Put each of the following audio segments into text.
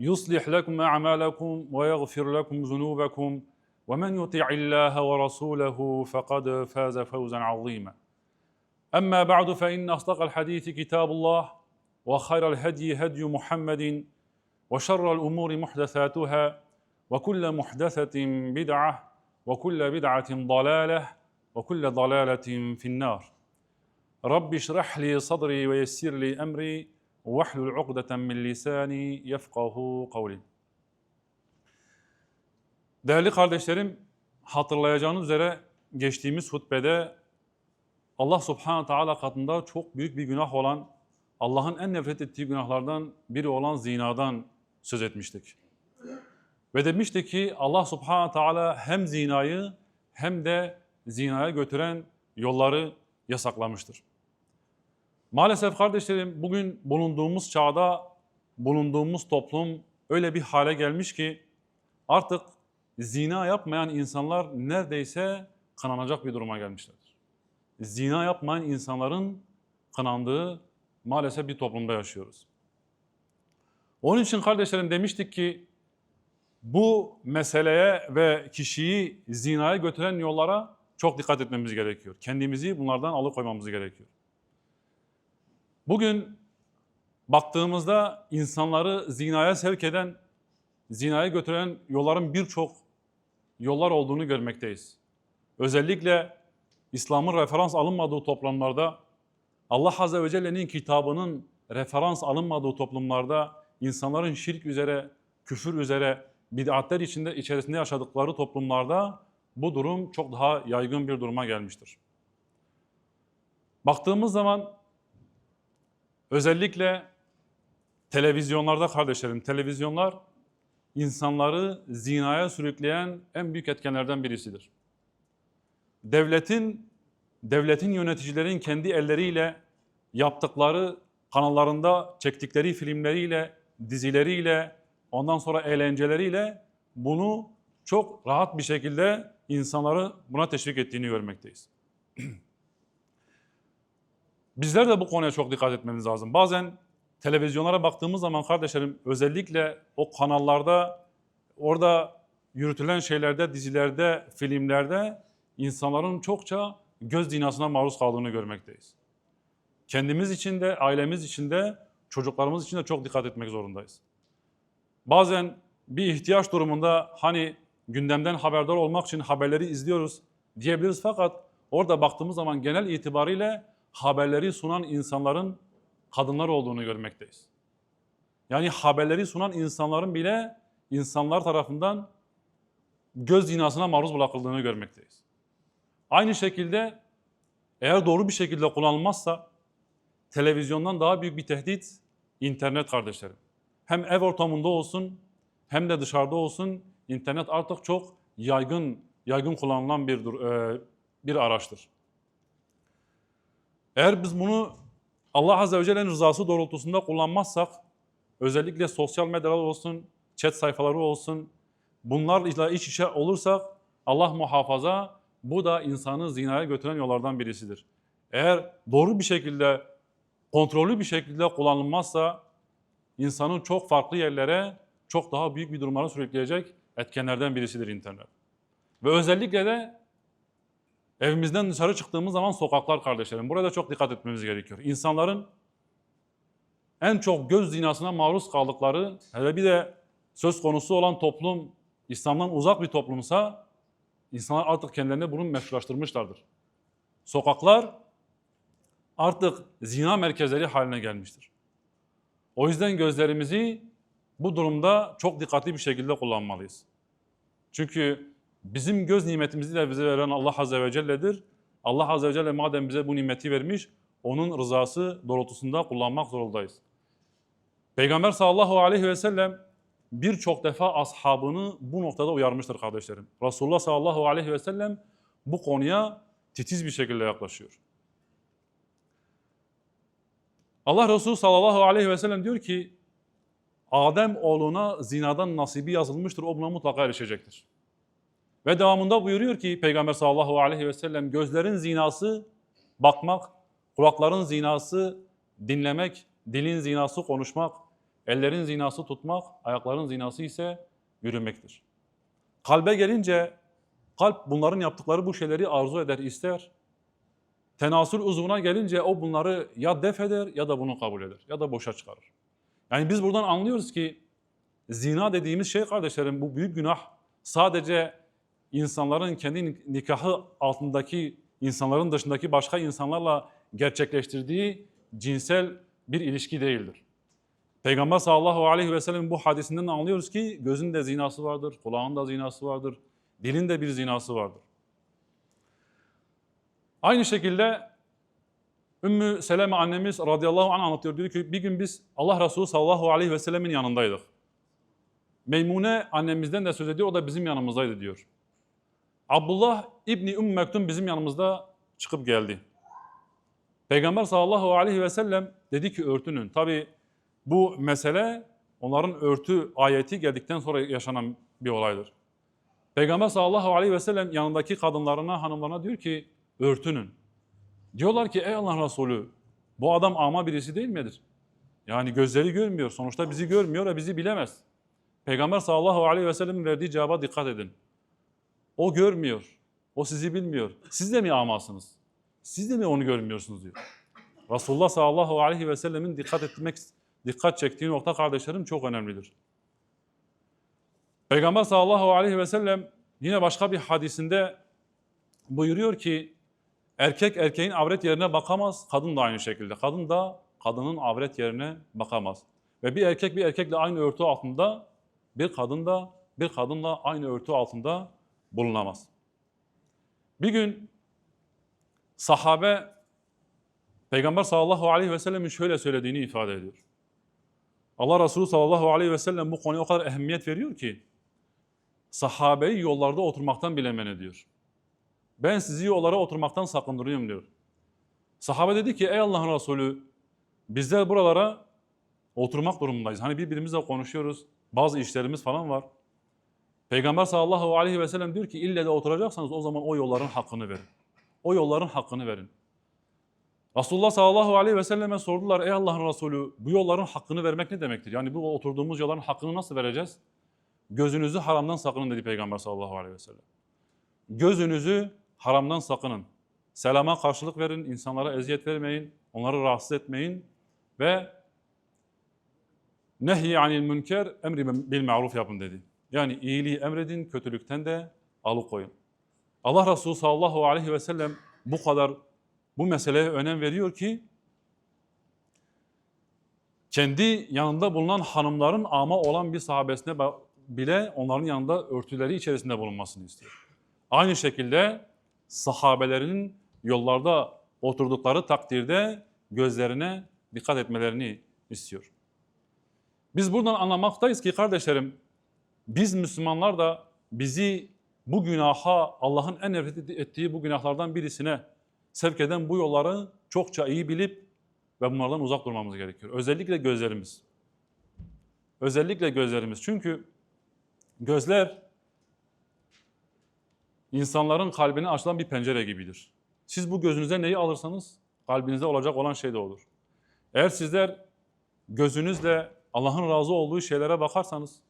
يصلح لكم أعمالكم ويغفر لكم ذنوبكم. ومن يطع الله ورسوله فقد فاز فوزا عظيما. أما بعد فإن أصدق الحديث كتاب الله وخير الهدي هدي محمد وشر الأمور محدثاتها وكل محدثة بدعة وكل بدعة ضلالة وكل ضلالة في النار. رب اشرح لي صدري ويسر لي أمري واحلل عقدة من lisani yefkahu kavli. Değerli kardeşlerim, hatırlayacağınız üzere geçtiğimiz hutbede Allah subhanahu teala katında çok büyük bir günah olan, Allah'ın en nefret ettiği günahlardan biri olan zinadan söz etmiştik. Ve demiştik ki Allah subhanahu teala hem zinayı hem de zinaya götüren yolları yasaklamıştır. Maalesef kardeşlerim bugün bulunduğumuz çağda, bulunduğumuz toplum öyle bir hale gelmiş ki artık zina yapmayan insanlar neredeyse kınanacak bir duruma gelmişlerdir. Zina yapmayan insanların kınandığı maalesef bir toplumda yaşıyoruz. Onun için kardeşlerim demiştik ki bu meseleye ve kişiyi zinaya götüren yollara çok dikkat etmemiz gerekiyor. Kendimizi bunlardan alıkoymamız gerekiyor. Bugün baktığımızda insanları zinaya sevk eden, zinaya götüren yolların birçok yollar olduğunu görmekteyiz. Özellikle İslam'ın referans alınmadığı toplumlarda, Allah Azze ve Celle'nin kitabının referans alınmadığı toplumlarda, insanların şirk üzere, küfür üzere, bid'atler içinde içerisinde yaşadıkları toplumlarda bu durum çok daha yaygın bir duruma gelmiştir. Baktığımız zaman Özellikle televizyonlarda kardeşlerim, televizyonlar insanları zinaya sürükleyen en büyük etkenlerden birisidir. Devletin, devletin yöneticilerin kendi elleriyle yaptıkları kanallarında çektikleri filmleriyle, dizileriyle, ondan sonra eğlenceleriyle bunu çok rahat bir şekilde insanları buna teşvik ettiğini görmekteyiz. Bizler de bu konuya çok dikkat etmemiz lazım. Bazen televizyonlara baktığımız zaman kardeşlerim özellikle o kanallarda orada yürütülen şeylerde, dizilerde, filmlerde insanların çokça göz dinasına maruz kaldığını görmekteyiz. Kendimiz için de, ailemiz için de, çocuklarımız için de çok dikkat etmek zorundayız. Bazen bir ihtiyaç durumunda hani gündemden haberdar olmak için haberleri izliyoruz diyebiliriz fakat orada baktığımız zaman genel itibariyle haberleri sunan insanların kadınlar olduğunu görmekteyiz. Yani haberleri sunan insanların bile insanlar tarafından göz zinasına maruz bırakıldığını görmekteyiz. Aynı şekilde eğer doğru bir şekilde kullanılmazsa televizyondan daha büyük bir tehdit internet kardeşlerim. Hem ev ortamında olsun hem de dışarıda olsun internet artık çok yaygın yaygın kullanılan bir bir araçtır. Eğer biz bunu Allah Azze ve Celle'nin rızası doğrultusunda kullanmazsak, özellikle sosyal medyalar olsun, chat sayfaları olsun, bunlarla iç içe olursak Allah muhafaza bu da insanı zinaya götüren yollardan birisidir. Eğer doğru bir şekilde, kontrollü bir şekilde kullanılmazsa insanın çok farklı yerlere, çok daha büyük bir durumlara sürükleyecek etkenlerden birisidir internet. Ve özellikle de Evimizden dışarı çıktığımız zaman sokaklar kardeşlerim. Burada çok dikkat etmemiz gerekiyor. İnsanların en çok göz zinasına maruz kaldıkları hele bir de söz konusu olan toplum İslam'dan uzak bir toplumsa insanlar artık kendilerine bunu meşrulaştırmışlardır. Sokaklar artık zina merkezleri haline gelmiştir. O yüzden gözlerimizi bu durumda çok dikkatli bir şekilde kullanmalıyız. Çünkü bizim göz nimetimizi de bize veren Allah Azze ve Celle'dir. Allah Azze ve Celle madem bize bu nimeti vermiş, onun rızası doğrultusunda kullanmak zorundayız. Peygamber sallallahu aleyhi ve sellem birçok defa ashabını bu noktada uyarmıştır kardeşlerim. Resulullah sallallahu aleyhi ve sellem bu konuya titiz bir şekilde yaklaşıyor. Allah Resulü sallallahu aleyhi ve sellem diyor ki Adem oğluna zinadan nasibi yazılmıştır. O buna mutlaka erişecektir. Ve devamında buyuruyor ki Peygamber sallallahu aleyhi ve sellem gözlerin zinası bakmak, kulakların zinası dinlemek, dilin zinası konuşmak, ellerin zinası tutmak, ayakların zinası ise yürümektir. Kalbe gelince kalp bunların yaptıkları bu şeyleri arzu eder, ister. Tenasül uzvuna gelince o bunları ya def eder ya da bunu kabul eder ya da boşa çıkarır. Yani biz buradan anlıyoruz ki zina dediğimiz şey kardeşlerim bu büyük günah sadece insanların kendi nikahı altındaki insanların dışındaki başka insanlarla gerçekleştirdiği cinsel bir ilişki değildir. Peygamber sallallahu aleyhi ve sellem bu hadisinden anlıyoruz ki gözün de zinası vardır, kulağın da zinası vardır, dilin de bir zinası vardır. Aynı şekilde Ümmü Seleme annemiz radıyallahu anh anlatıyor. Diyor ki bir gün biz Allah Resulü sallallahu aleyhi ve sellemin yanındaydık. Meymune annemizden de söz ediyor, o da bizim yanımızdaydı diyor. Abdullah İbni Ümmü Mektum bizim yanımızda çıkıp geldi. Peygamber sallallahu aleyhi ve sellem dedi ki örtünün. Tabi bu mesele onların örtü ayeti geldikten sonra yaşanan bir olaydır. Peygamber sallallahu aleyhi ve sellem yanındaki kadınlarına, hanımlarına diyor ki örtünün. Diyorlar ki ey Allah Resulü bu adam ama birisi değil midir? Yani gözleri görmüyor. Sonuçta bizi görmüyor ve bizi bilemez. Peygamber sallallahu aleyhi ve sellem'in verdiği cevaba dikkat edin. O görmüyor. O sizi bilmiyor. Siz de mi amasınız? Siz de mi onu görmüyorsunuz diyor. Resulullah sallallahu aleyhi ve sellemin dikkat etmek, dikkat çektiği nokta kardeşlerim çok önemlidir. Peygamber sallallahu aleyhi ve sellem yine başka bir hadisinde buyuruyor ki erkek erkeğin avret yerine bakamaz, kadın da aynı şekilde. Kadın da kadının avret yerine bakamaz. Ve bir erkek bir erkekle aynı örtü altında, bir kadın da bir kadınla aynı örtü altında bulunamaz. Bir gün sahabe Peygamber sallallahu aleyhi ve sellemin şöyle söylediğini ifade ediyor. Allah Resulü sallallahu aleyhi ve sellem bu konuya o kadar ehemmiyet veriyor ki sahabeyi yollarda oturmaktan bile men ediyor. Ben sizi yollara oturmaktan sakındırıyorum diyor. Sahabe dedi ki ey Allah'ın Resulü bizler buralara oturmak durumundayız. Hani birbirimizle konuşuyoruz. Bazı işlerimiz falan var. Peygamber sallallahu aleyhi ve sellem diyor ki ille de oturacaksanız o zaman o yolların hakkını verin. O yolların hakkını verin. Resulullah sallallahu aleyhi ve selleme sordular ey Allah'ın Resulü bu yolların hakkını vermek ne demektir? Yani bu oturduğumuz yolların hakkını nasıl vereceğiz? Gözünüzü haramdan sakının dedi Peygamber sallallahu aleyhi ve sellem. Gözünüzü haramdan sakının. Selama karşılık verin, insanlara eziyet vermeyin, onları rahatsız etmeyin ve nehy anil münker emri bil ma'ruf yapın dedi. Yani iyiliği emredin, kötülükten de alıkoyun. Allah Resulü sallallahu aleyhi ve sellem bu kadar bu meseleye önem veriyor ki kendi yanında bulunan hanımların ama olan bir sahabesine bile onların yanında örtüleri içerisinde bulunmasını istiyor. Aynı şekilde sahabelerin yollarda oturdukları takdirde gözlerine dikkat etmelerini istiyor. Biz buradan anlamaktayız ki kardeşlerim, biz Müslümanlar da bizi bu günaha, Allah'ın en nefret ettiği bu günahlardan birisine sevk eden bu yolları çokça iyi bilip ve bunlardan uzak durmamız gerekiyor. Özellikle gözlerimiz. Özellikle gözlerimiz. Çünkü gözler insanların kalbine açılan bir pencere gibidir. Siz bu gözünüze neyi alırsanız kalbinizde olacak olan şey de olur. Eğer sizler gözünüzle Allah'ın razı olduğu şeylere bakarsanız,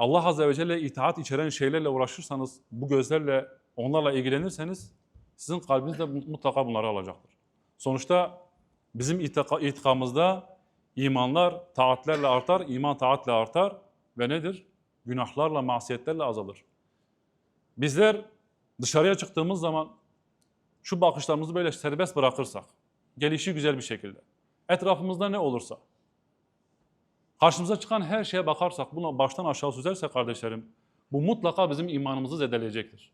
Allah Azze ve Celle itaat içeren şeylerle uğraşırsanız, bu gözlerle onlarla ilgilenirseniz sizin kalbiniz de mutlaka bunları alacaktır. Sonuçta bizim itikamızda imanlar taatlerle artar, iman taatle artar ve nedir? Günahlarla, masiyetlerle azalır. Bizler dışarıya çıktığımız zaman şu bakışlarımızı böyle serbest bırakırsak, gelişi güzel bir şekilde, etrafımızda ne olursa, karşımıza çıkan her şeye bakarsak, buna baştan aşağı süzersek kardeşlerim, bu mutlaka bizim imanımızı zedeleyecektir.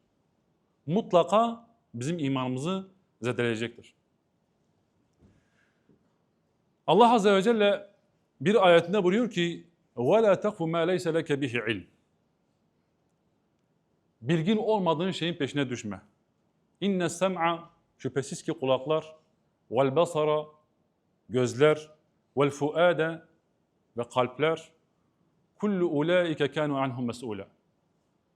Mutlaka bizim imanımızı zedeleyecektir. Allah Azze ve Celle bir ayetinde buyuruyor ki وَلَا تَقْفُ مَا لَيْسَ لَكَ بِهِ عِلْمٍ Bilgin olmadığın şeyin peşine düşme. İnne sem'a şüphesiz ki kulaklar vel basara gözler vel fuade ve kalpler kullu ulaike kanu anhum mes'ula.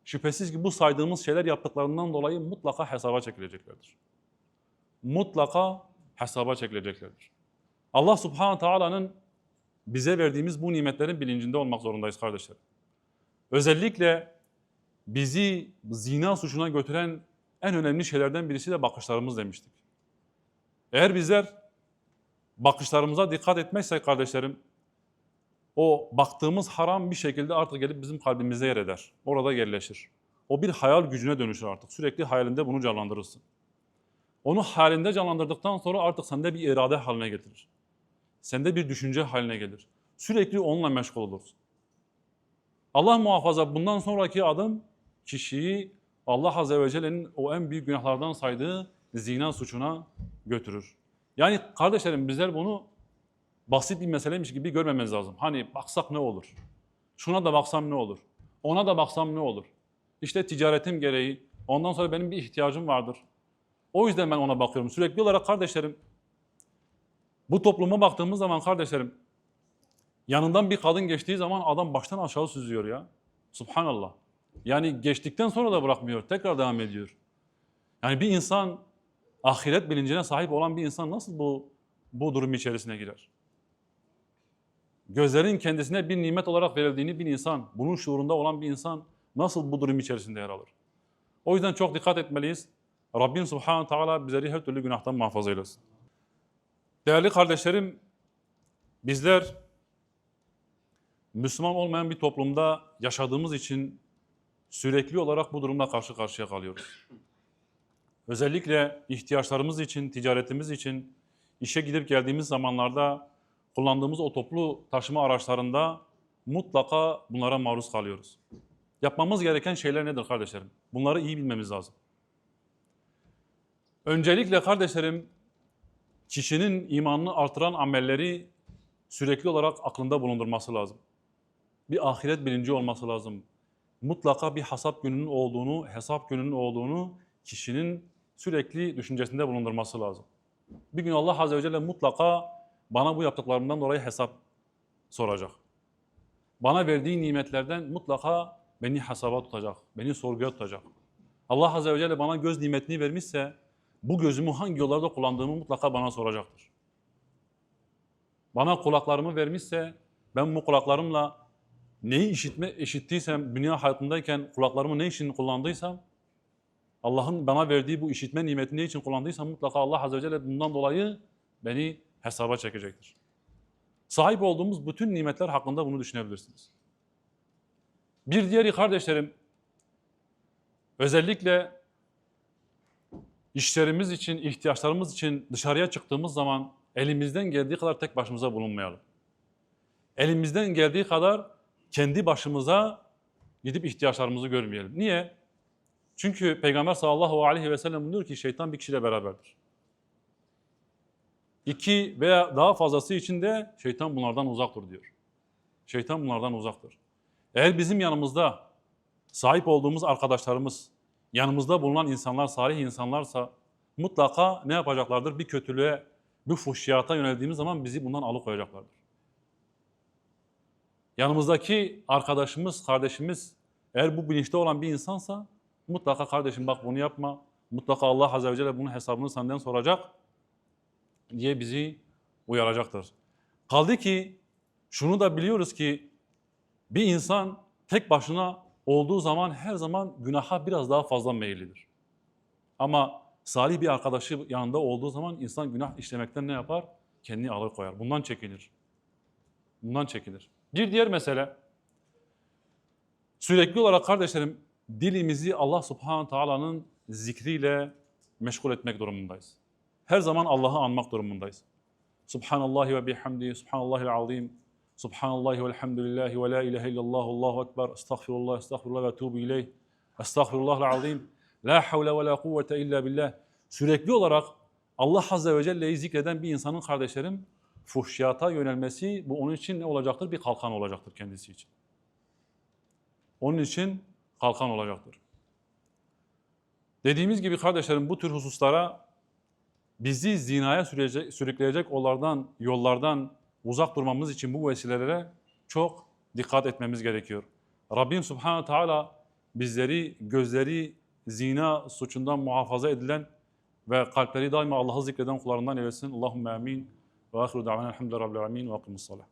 Şüphesiz ki bu saydığımız şeyler yaptıklarından dolayı mutlaka hesaba çekileceklerdir. Mutlaka hesaba çekileceklerdir. Allah Subhanahu Taala'nın bize verdiğimiz bu nimetlerin bilincinde olmak zorundayız kardeşlerim. Özellikle bizi zina suçuna götüren en önemli şeylerden birisi de bakışlarımız demiştik. Eğer bizler bakışlarımıza dikkat etmezsek kardeşlerim, o baktığımız haram bir şekilde artık gelip bizim kalbimize yer eder. Orada yerleşir. O bir hayal gücüne dönüşür artık. Sürekli hayalinde bunu canlandırırsın. Onu halinde canlandırdıktan sonra artık sende bir irade haline getirir. Sende bir düşünce haline gelir. Sürekli onunla meşgul olursun. Allah muhafaza bundan sonraki adım kişiyi Allah Azze ve Celle'nin o en büyük günahlardan saydığı zina suçuna götürür. Yani kardeşlerim bizler bunu basit bir meseleymiş gibi görmememiz lazım. Hani baksak ne olur? Şuna da baksam ne olur? Ona da baksam ne olur? İşte ticaretim gereği, ondan sonra benim bir ihtiyacım vardır. O yüzden ben ona bakıyorum. Sürekli olarak kardeşlerim, bu topluma baktığımız zaman kardeşlerim, yanından bir kadın geçtiği zaman adam baştan aşağı süzüyor ya. Subhanallah. Yani geçtikten sonra da bırakmıyor, tekrar devam ediyor. Yani bir insan, ahiret bilincine sahip olan bir insan nasıl bu, bu durum içerisine girer? Gözlerin kendisine bir nimet olarak verildiğini bir insan, bunun şuurunda olan bir insan nasıl bu durum içerisinde yer alır? O yüzden çok dikkat etmeliyiz. Rabbim Subhanahu Teala bizleri her türlü günahtan muhafaza eylesin. Değerli kardeşlerim, bizler Müslüman olmayan bir toplumda yaşadığımız için sürekli olarak bu durumla karşı karşıya kalıyoruz. Özellikle ihtiyaçlarımız için, ticaretimiz için, işe gidip geldiğimiz zamanlarda kullandığımız o toplu taşıma araçlarında mutlaka bunlara maruz kalıyoruz. Yapmamız gereken şeyler nedir kardeşlerim? Bunları iyi bilmemiz lazım. Öncelikle kardeşlerim, kişinin imanını artıran amelleri sürekli olarak aklında bulundurması lazım. Bir ahiret bilinci olması lazım. Mutlaka bir hesap gününün olduğunu, hesap gününün olduğunu kişinin sürekli düşüncesinde bulundurması lazım. Bir gün Allah Azze ve Celle mutlaka bana bu yaptıklarımdan dolayı hesap soracak. Bana verdiği nimetlerden mutlaka beni hesaba tutacak, beni sorguya tutacak. Allah Azze ve Celle bana göz nimetini vermişse bu gözümü hangi yollarda kullandığımı mutlaka bana soracaktır. Bana kulaklarımı vermişse ben bu kulaklarımla neyi işitme işittiysem dünya hayatındayken kulaklarımı ne için kullandıysam Allah'ın bana verdiği bu işitme nimetini ne için kullandıysam mutlaka Allah Azze ve Celle bundan dolayı beni hesaba çekecektir. Sahip olduğumuz bütün nimetler hakkında bunu düşünebilirsiniz. Bir diğeri kardeşlerim, özellikle işlerimiz için, ihtiyaçlarımız için dışarıya çıktığımız zaman elimizden geldiği kadar tek başımıza bulunmayalım. Elimizden geldiği kadar kendi başımıza gidip ihtiyaçlarımızı görmeyelim. Niye? Çünkü Peygamber sallallahu aleyhi ve sellem diyor ki şeytan bir kişiyle beraberdir. İki veya daha fazlası için de şeytan bunlardan uzaktır diyor. Şeytan bunlardan uzaktır. Eğer bizim yanımızda sahip olduğumuz arkadaşlarımız, yanımızda bulunan insanlar, salih insanlarsa mutlaka ne yapacaklardır? Bir kötülüğe, bir fuhşiyata yöneldiğimiz zaman bizi bundan alıkoyacaklardır. Yanımızdaki arkadaşımız, kardeşimiz eğer bu bilinçte olan bir insansa mutlaka kardeşim bak bunu yapma, mutlaka Allah Azze ve Celle bunun hesabını senden soracak diye bizi uyaracaktır. Kaldı ki şunu da biliyoruz ki bir insan tek başına olduğu zaman her zaman günaha biraz daha fazla meyillidir. Ama salih bir arkadaşı yanında olduğu zaman insan günah işlemekten ne yapar? Kendini alır koyar. Bundan çekinir. Bundan çekinir. Bir diğer mesele, sürekli olarak kardeşlerim dilimizi Allah subhanahu taala'nın zikriyle meşgul etmek durumundayız. Her zaman Allah'ı anmak durumundayız. Subhanallahi ve bihamdi, subhanallahil azim, subhanallahi velhamdülillahi ve la ilahe illallah, Allahu ekber, estağfirullah, estağfirullah ve etubu ileyh, estağfirullahil azim, la havle ve la kuvvete illa billah. Sürekli olarak Allah Azze ve Celle'yi zikreden bir insanın kardeşlerim, fuhşiyata yönelmesi bu onun için ne olacaktır? Bir kalkan olacaktır kendisi için. Onun için kalkan olacaktır. Dediğimiz gibi kardeşlerim bu tür hususlara bizi zinaya sürükleyecek onlardan, yollardan uzak durmamız için bu vesilelere çok dikkat etmemiz gerekiyor. Rabbim Subhanahu Teala bizleri, gözleri zina suçundan muhafaza edilen ve kalpleri daima Allah'ı zikreden kullarından eylesin. Allahümme amin. Ve ahiru da'vana elhamdülillahi rabbil alemin ve akimus salah.